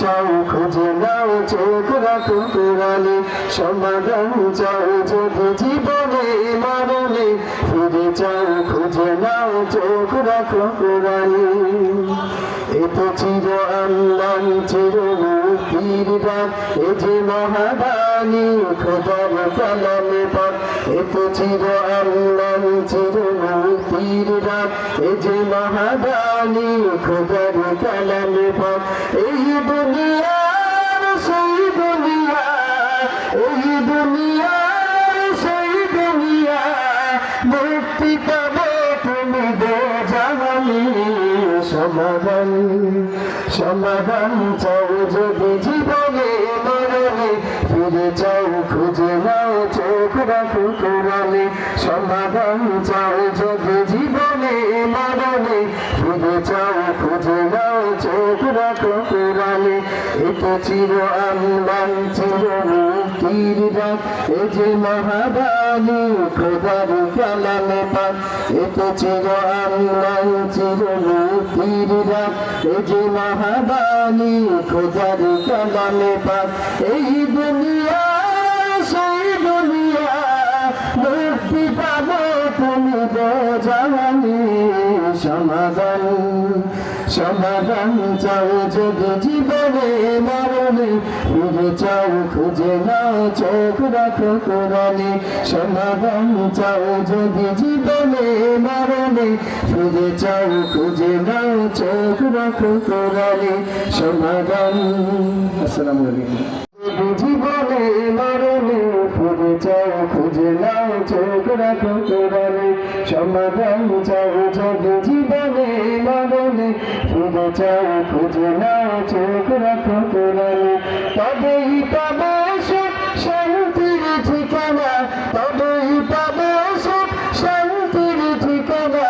চাও, খুঁজে নাও, চোখ রাখো কোরআনে সমাধান চাও যদি জীবনে মরণে ফিরে চাও, খুঁজে নাও, চোখ রাখো কোরআনে এত চির আল্লাহ চির মুক্তির এ যে মহাবাণী, খোদার কালামে পাক। এত চির আল্লাহ চির মুক্তির এ যে মহাবাণী, খোদার কালামে পাক। এই দুনিয়ার সেই দুনিয়া, এই দুনিয়ার সেই দুনিয়া, মুক্তি সমাধান সমাধান চাও যদি জীবনে মরণে, ফিরে চাও খুঁজে নাও চোখ রাখো কোরআনে। সমাধান চাও যদি জীবনে মরণে, ফিরে চাও খুঁজে নাও চোখ রাখো কোরআনে। চির আল্লাহ চির মুক্তির রাত এ যে মহাবাণী খোদার কালামে পাক এত চির আল্লাহ চির মুক্তির রাত এ যে মহাবাণী খোদার কালামে পাক এই দুনিয়া সেই দুনিয়া মুক্তি পাবো তুমি জানি সমাধান সমাধান চাও যদি জীবনে মরণে ফিরে চাও খুঁজে নাও চোখ রাখো কোরআনে সমাধান চাও যদি জীবনে মরণে ফিরে চাও খুঁজে নাও চোখ রাখো কোরআনে সমাধান আসসালামু আলাইকুম জীবনে মরণে ফিরে চাও খুঁজে নাও চোখ রাখো কোরআনে সমাধান চাও যদি জীবনে মরণে খুঁজে যাও খুঁজে নাও, চোখ রাখো কোরআনে তবেই পাবো সুখ, শান্তির ঠিকানা। তবেই পাবো সুখ, শান্তির ঠিকানা।